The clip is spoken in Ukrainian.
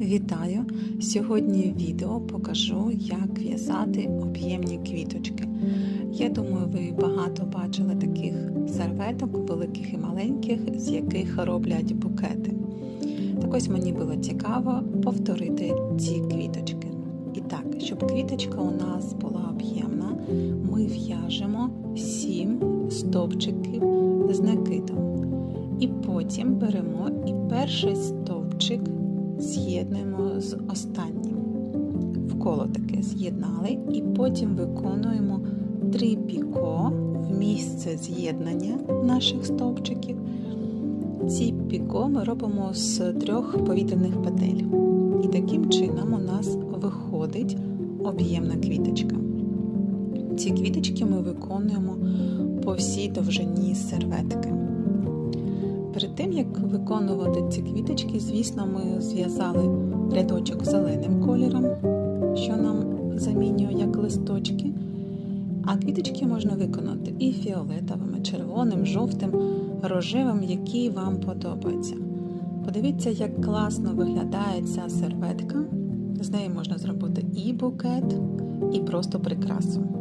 Вітаю! Сьогодні в відео покажу, як в'язати об'ємні квіточки. Я думаю, ви багато бачили таких серветок, великих і маленьких, з яких роблять букети. Так ось мені було цікаво повторити ці квіточки. І так, щоб квіточка у нас була об'ємна, ми в'яжемо 7 стовпчиків з накидом. І потім беремо і перший стовпчик з'єднуємо з останнім. Вколо таке з'єднали, і потім виконуємо три піко в місце з'єднання наших стовпчиків. Ці піко ми робимо з трьох повітряних петель. І таким чином у нас виходить об'ємна квіточка. Ці квіточки ми виконуємо по всій довжині серветки. Перед тим, як виконувати ці квіточки, звісно, ми зв'язали рядочок зеленим кольором, що нам замінює як листочки. А квіточки можна виконати і фіолетовим, і червоним, жовтим, рожевим, який вам подобається. Подивіться, як класно виглядає ця серветка. З неї можна зробити і букет, і просто прикрасу.